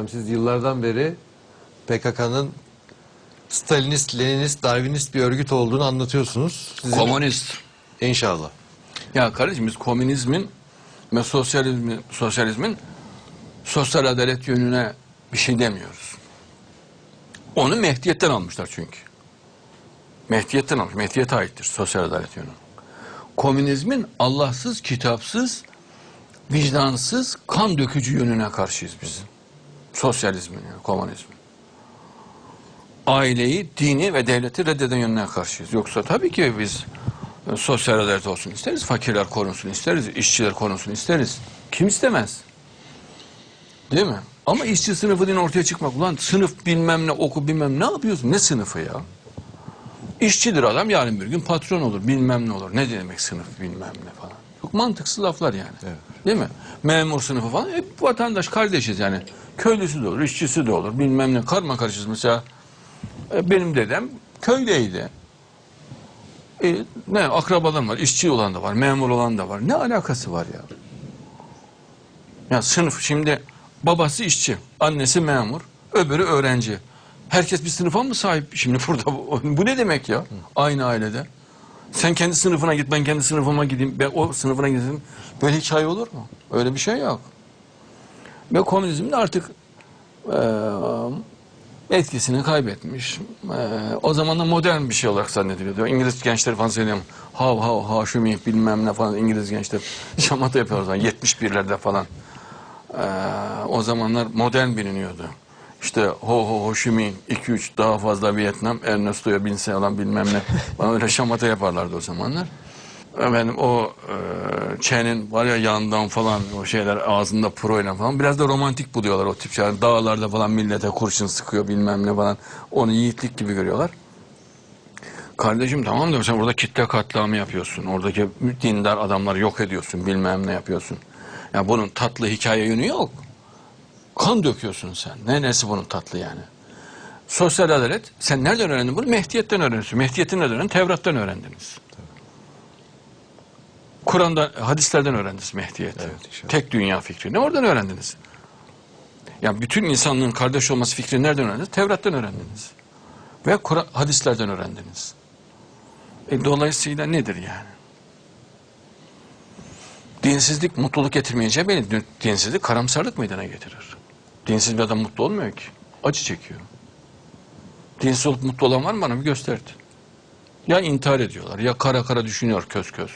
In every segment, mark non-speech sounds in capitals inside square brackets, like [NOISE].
hocam siz yıllardan beri PKK'nın Stalinist, Leninist, Darwinist bir örgüt olduğunu anlatıyorsunuz. Sizin... Komünist. İnşallah. Ya kardeşim biz komünizmin ve sosyalizmin, sosyalizmin sosyal adalet yönüne bir şey demiyoruz. Onu Mehdiyet'ten almışlar çünkü. Mehdiyet'ten almış. Mehdiyet'e aittir sosyal adalet yönü. Komünizmin Allahsız, kitapsız, vicdansız, kan dökücü yönüne karşıyız biz. Sosyalizmin yani komünizmin. Aileyi, dini ve devleti reddeden yönüne karşıyız. Yoksa tabii ki biz e, sosyal adalet olsun isteriz, fakirler korunsun isteriz, işçiler korunsun isteriz. Kim istemez? Değil mi? Ama işçi sınıfı diye ortaya çıkmak. Ulan sınıf bilmem ne oku bilmem ne yapıyorsun? Ne sınıfı ya? İşçidir adam yarın bir gün patron olur bilmem ne olur. Ne demek sınıf bilmem ne falan. Çok mantıksız laflar yani. Evet. Değil mi? Memur sınıfı falan hep vatandaş kardeşiz yani. Köylüsü de olur, işçisi de olur bilmem ne. Karma karışız mesela. e, Benim dedem köydeydi. E, ne akrabalarım var, işçi olan da var, memur olan da var. Ne alakası var ya? Ya sınıf şimdi babası işçi, annesi memur, öbürü öğrenci. Herkes bir sınıfa mı sahip şimdi burada? Bu, bu ne demek ya? Aynı ailede. Sen kendi sınıfına git, ben kendi sınıfıma gideyim, ben o sınıfına gideyim. Böyle hikaye olur mu? Öyle bir şey yok. Ve komünizm de artık eee, etkisini kaybetmiş. Eee, o zaman da modern bir şey olarak zannediliyordu. İngiliz gençleri falan söylüyorum. Hav hav haşumi bilmem ne falan İngiliz gençler [LAUGHS] şamata yapıyorlar o zaman 71'lerde falan. Eee, o zamanlar modern biliniyordu. İşte ho ho ho Şi Minh, 2-3 daha fazla Vietnam, Ernesto'ya binse alan bilmem ne. Bana öyle şamata yaparlardı o zamanlar. Efendim o e, Çen'in var ya yandan falan o şeyler ağzında proyla falan biraz da romantik buluyorlar o tip şeyler. Dağlarda falan millete kurşun sıkıyor bilmem ne falan. Onu yiğitlik gibi görüyorlar. Kardeşim tamam da sen burada kitle katliamı yapıyorsun. Oradaki dindar adamları yok ediyorsun bilmem ne yapıyorsun. Ya bunun tatlı hikaye yönü yok. Kan döküyorsun sen. Ne nesi bunun tatlı yani? Sosyal adalet. Sen nereden öğrendin bunu? Mehdiyet'ten öğreniyorsun. Mehdiyet'i nereden öğrendin? Tevrat'tan öğrendiniz. Kur'an'dan, hadislerden öğrendiniz Mehdiyet'i. Evet, inşallah. Tek dünya fikrini oradan öğrendiniz. Ya bütün insanlığın kardeş olması fikrini nereden öğrendiniz? Tevrat'tan öğrendiniz. Ve Kur'an, hadislerden öğrendiniz. E, dolayısıyla nedir yani? Dinsizlik mutluluk getirmeyeceği belli. Dinsizlik karamsarlık meydana getirir. Dinsiz bir adam mutlu olmuyor ki. Acı çekiyor. Dinsiz olup mutlu olan var mı bana bir gösterdi. Ya intihar ediyorlar ya kara kara düşünüyor köz köz.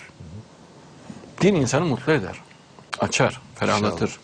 Din insanı mutlu eder. Açar, ferahlatır.